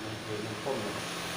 เป็น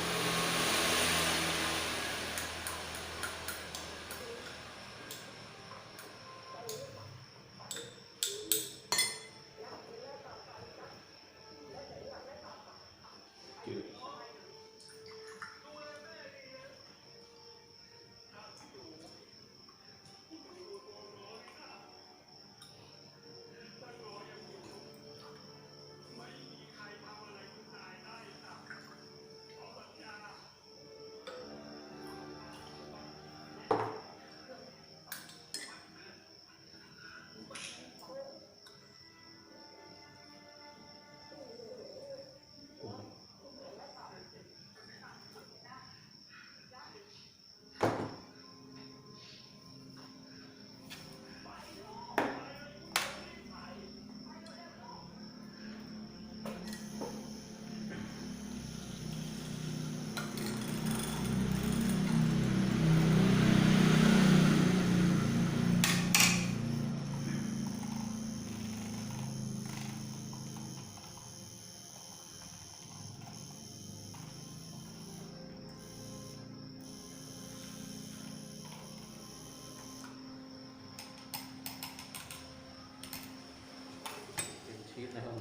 ชีสนะครับ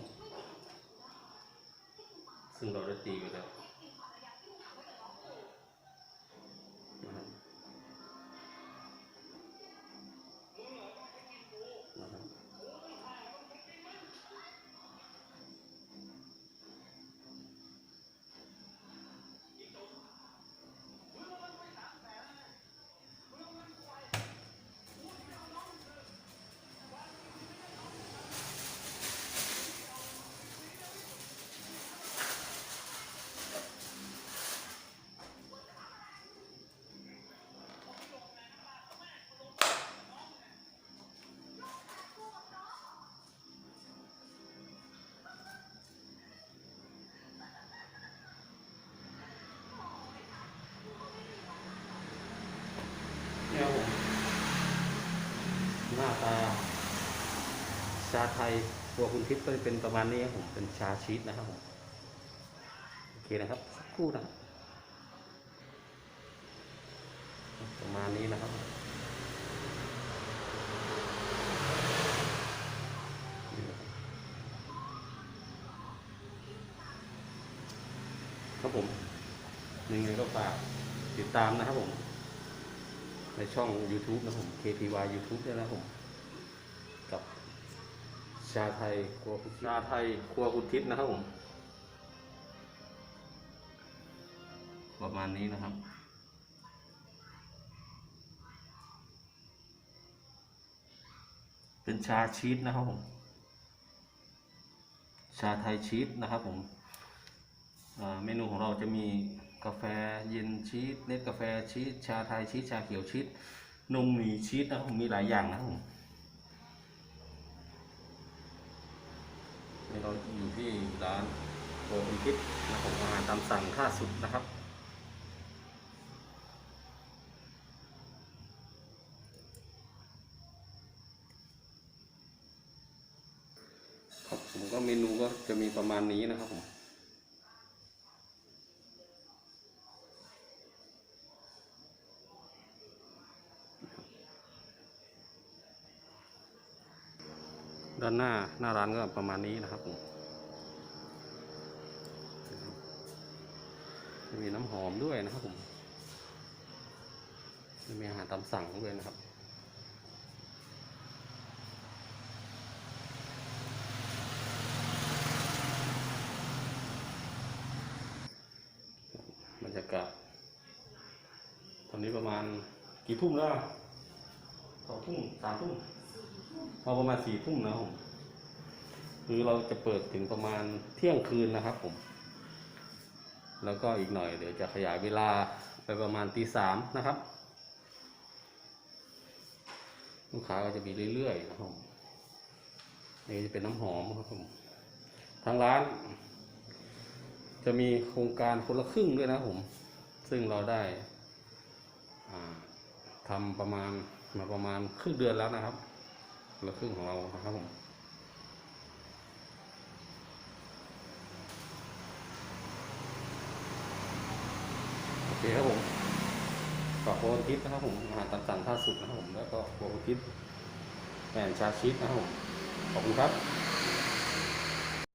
ซึ่งเราได้ตีไปแล้ว ชาไทยตัวคุณทิพย์ก็จะเป็นประมาณนี้ครับผมเป็นชาชีสนะครับผมโอเคนะครับสักครู่นะประมาณนี้นะครับครับครับผมยังไงก็ฝากติดตามนะครับผม ในช่อง YouTube นะครับผม KPY YouTube ด้วยนะครับผมกับ ชาไทยครัวคุณชาไทยครัวคุณทิพย์นะครับผม ประมาณนี้นะครับเป็นชาชีสนะครับผม ชาไทยชีสนะครับผมเมนูของเราจะมีกาแฟเย็นชีสเนสกาแฟชีสชาไทยชีสชาเขียวชีสนมหมีชีสนะครับผมมีหลายอย่างนะครับผม เราอยู่ที่ร้านโกคุณคิดนะครับอาหารตามสั่งค่าสุดนะครับครับผมก็เมนูก็จะมีประมาณนี้นะครับผม ด้านหน้าหน้าร้านก็ประมาณนี้นะครับผมมีน้ำหอมด้วยนะครับผมจะมีอาหารตามสั่งด้วยนะครับบรรยากาศตอนนี้ประมาณกี่ทุ่มแล้วสองทุ่มสามทุ่ม พอประมาณสี่ทุ่มนะครับผม คือเราจะเปิดถึงประมาณเที่ยงคืนนะครับผม แล้วก็อีกหน่อยเดี๋ยวจะขยายเวลาไปประมาณตีสามนะครับ ลูกค้าก็จะมีเรื่อยๆนะครับผมนี่จะเป็นน้ำหอมครับผมทางร้าน จะมีโครงการคนละครึ่งด้วยนะครับผม ซึ่งเราได้ทำประมาณมาประมาณครึ่งเดือนแล้วนะครับ คนละครึ่งของเราครับผมโอเคครับผมฝากโปรทิปนะครับผมอาหารตามสั่งท่าสุดนะครับผมแล้วก็โปรทิปแอนชาชิปนะครับผมขอบคุณครับ